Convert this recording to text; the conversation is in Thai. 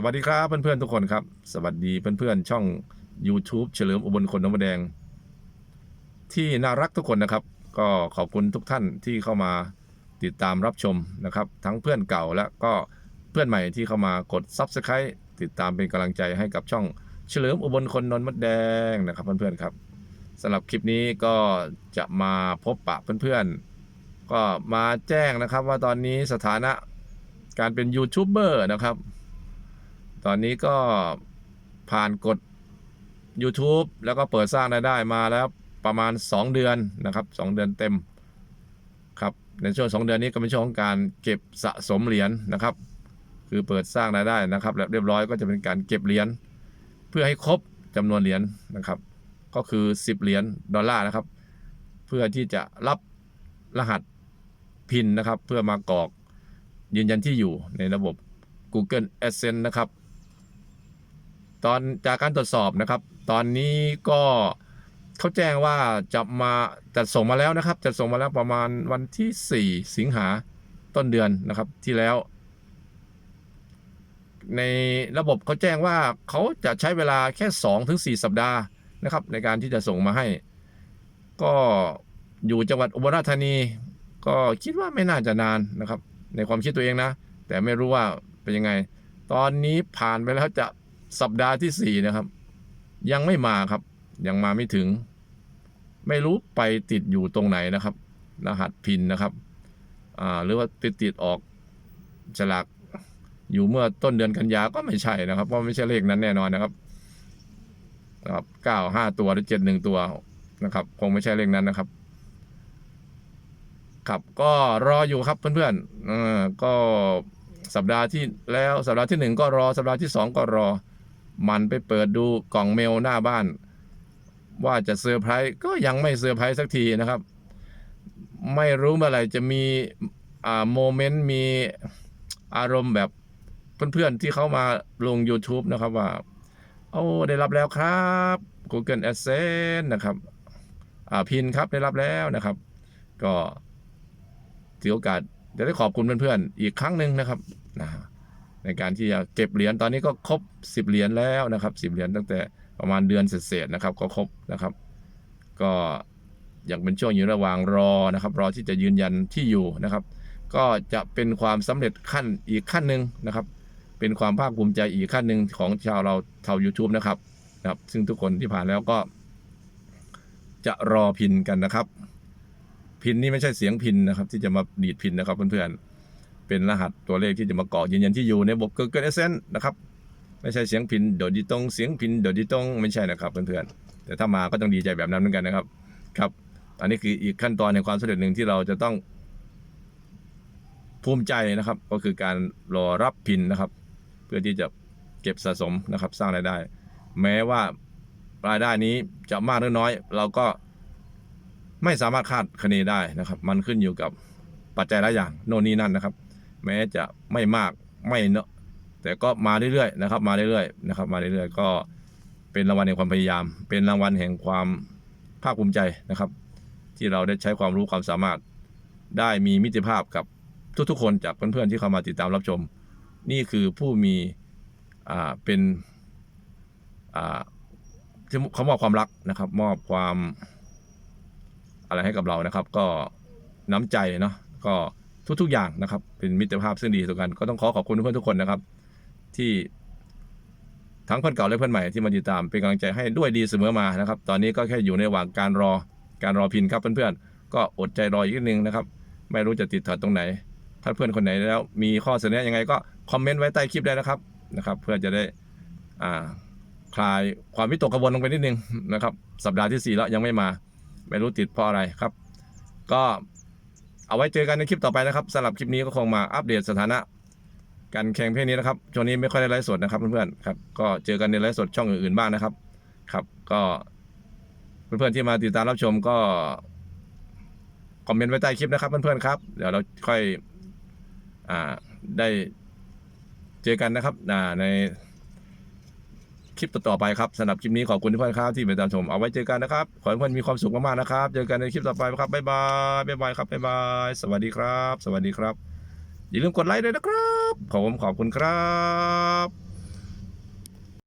สวัสดีครับเพื่อนๆทุกคนครับ สวัสดีเพื่อนๆช่อง YouTube เฉลิมอุบลคนน้ำแดง ที่น่ารักทุกคนนะครับ ก็ขอบคุณทุกท่านที่เข้ามาติดตามรับชมนะครับ ทั้งเพื่อนเก่าและก็เพื่อนใหม่ที่เข้ามากด Subscribe ติดตามเป็นกำลังใจให้กับช่องเฉลิมอุบลคนนนท์มดแดงนะครับเพื่อนๆครับสำหรับคลิปนี้ก็จะมาพบปะเพื่อนๆ ก็มาแจ้งนะครับว่าตอนนี้สถานะการเป็นยูทูบเบอร์นะครับ ตอนนี้ก็ผ่านกฎ YouTube แล้วก็เปิดสร้างรายได้มาแล้วประมาณ 2 เดือนนะครับ 2 เดือนเต็มครับในช่วง 2 เดือนนี้ก็เป็นช่วงของการเก็บสะสมเหรียญนะครับ คือเปิดสร้างรายได้นะครับและเรียบร้อยก็จะเป็นการเก็บเหรียญเพื่อให้ครบจำนวนเหรียญนะครับ ก็คือ 10 เหรียญดอลลาร์นะครับ เพื่อที่จะรับรหัสพินนะครับ เพื่อมากรอกยืนยันที่อยู่ในระบบ Google Adsense นะครับ ตอนจากการตรวจสอบนะครับ ตอนนี้ก็เขาแจ้งว่าจะมาจัดส่งมาแล้วนะครับจัดส่งมาแล้วประมาณวันที่ 4 สิงหาต้นเดือนนะครับที่แล้ว ในระบบเขาแจ้งว่าเขาจะใช้เวลาแค่2ถึง4สัปดาห์นะครับ ในการที่จะส่งมาให้ ก็อยู่จังหวัดอุบลราชธานี ก็คิดว่าไม่น่าจะนานนะครับ ในความคิดตัวเองนะ แต่ไม่รู้ว่าเป็นยังไง ตอนนี้ผ่านไปแล้วจะ สัปดาห์ที่สี่นะครับ ยังไม่มาครับ ยังมาไม่ถึง ไม่รู้ไปติดอยู่ตรงไหนนะครับ รหัสพินนะครับอ่าหรือว่าติดติดออกฉลากอยู่เมื่อต้นเดือนกันยาก็ไม่ใช่นะครับเพราะไม่ใช่เลขนั้นแน่นอนนะครับนะครับเก้าห้าตัวหรือเจ็ดหนึ่งตัวนะครับ คงไม่ใช่เลขนั้นนะครับครับก็รออยู่ครับเพื่อนๆออก็สัปดาห์ที่แล้วสัปดาห์ที่หนึ่งก็รอสัปดาห์ที่สองก็รอ มันไปเปิดดูกล่องเมลหน้าบ้าน ว่าจะเซอร์ไพรส์ก็ยังไม่เซอร์ไพรส์สักทีนะครับ ไม่รู้เมื่อไหร่จะมีอ่าโมเมนต์มีอารมณ์แบบเพื่อนๆที่เขามาลง YouTube นะครับว่า โอ้ได้รับแล้วครับ Google Adsense นะครับอ่าพินครับได้รับแล้วนะครับ ก็ถือโอกาสจะได้ขอบคุณเพื่อนๆอีกครั้งหนึ่งนะครับนะ ในการที่จะเก็บเหรียญตอนนี้ก็ครบ 10 เหรียญแล้วนะครับ 10 เหรียญตั้งแต่ประมาณเดือนเศษๆนะครับ ก็ครบนะครับ ก็ยังเป็นช่วงอยู่ระหว่างรอนะครับ รอที่จะยืนยันที่อยู่นะครับ ก็จะเป็นความสำเร็จขั้นอีกขั้นหนึ่งนะครับ เป็นความภาคภูมิใจอีกขั้นหนึ่งของชาวเราชาว YouTube นะครับนะครับ ซึ่งทุกคนที่ผ่านแล้วก็ จะรอพินกันนะครับ พินนี่ไม่ใช่เสียงพินนะครับ ที่จะมาดีดพินนะครับเพื่อนๆ เป็นรหัสตัวเลขที่จะมาเกาะยืนยันที่อยู่ในระบบ Google Adsense นะครับ ไม่ใช่เสียงพินโดดดีตรงเสียงพินโดดดีตรงไม่ใช่นะครับเพื่อนๆแต่ถ้ามาก็ต้องดีใจแบบนั้นเหมือนกันนะครับครับอันนี้คืออีกขั้นตอนในความสำเร็จหนึ่งที่เราจะต้อง ภูมิใจนะครับ ก็คือการรอรับพินนะครับ เพื่อที่จะเก็บสะสมนะครับ สร้างรายได้ แม้ว่ารายได้นี้จะมากหรือน้อย เราก็ไม่สามารถคาดคะเนได้นะครับ มันขึ้นอยู่กับปัจจัยหลายอย่าง โน่นนี่นั่นนะครับ แม้จะไม่มากไม่เนอะแต่ก็มาเรื่อยๆนะครับ มาเรื่อยๆนะครับ มาเรื่อยๆก็เป็นรางวัลแห่งความพยายาม เป็นรางวัลแห่งความภาคภูมิใจนะครับ ที่เราได้ใช้ความรู้ความสามารถ ได้มีมิตรภาพกับทุกๆ คนจากเพื่อนๆที่เข้ามาติดตามรับชม นี่คือผู้มีอ่าเป็นอ่าเขามอบความรักนะครับ มอบความอะไรให้กับเรานะครับ ก็น้ำใจเนาะก็ ทุก ๆ อย่างนะครับ เป็นมิตรภาพซึ่งดีต่อกัน ก็ต้องขอขอบคุณเพื่อนทุกคนนะครับ ที่ทั้งเพื่อนเก่าและเพื่อนใหม่ที่มาติดตามเป็นกำลังใจให้ด้วยดีเสมอมานะครับ ตอนนี้ก็แค่อยู่ในระหว่างการรอการรอพินครับเพื่อนๆก็อดใจรออีกนิดนึงนะครับ ไม่รู้จะติดขัดตรงไหน ถ้าเพื่อนคนไหนแล้ว มีข้อเสนอยังไงก็คอมเมนต์ไว้ใต้คลิปได้นะครับนะครับ เพื่อจะได้อ่าคลายความวิตกกังวลลงไปนิดนึงนะครับ สัปดาห์ที่สี่แล้วยังไม่มา ไม่รู้ติดเพราะอะไรครับ ก็ เอาไว้เจอกันในคลิปต่อไปนะครับสำหรับคลิปนี้ก็คงมาอัปเดตสถานะการแข่งเพลงนี้นะครับช่วงนี้ไม่ค่อยได้ไลฟ์สดนะครับเพื่อนๆครับก็เจอกันในไลฟ์สดช่องอื่นๆบ้างนะครับ ครับ ก็เพื่อนๆที่มาติดตามรับชมก็คอมเมนต์ไว้ใต้คลิปนะครับเพื่อนๆครับเดี๋ยวเราค่อยอ่าได้เจอกันนะครับอ่าใน คลิปต่อๆไปครับสำหรับคลิปนี้ขอบคุณทุกท่านครับที่ติดตามชมเอาไว้เจอกันนะครับ ขอให้ทุกท่านมีความสุขมากๆนะครับ เจอกันในคลิปต่อไปครับบ๊ายบายบ๊ายบายครับบ๊ายบายสวัสดีครับ สวัสดีครับ อย่าลืมกดไลค์ด้วยนะครับ ขอบคุณขอบคุณครับ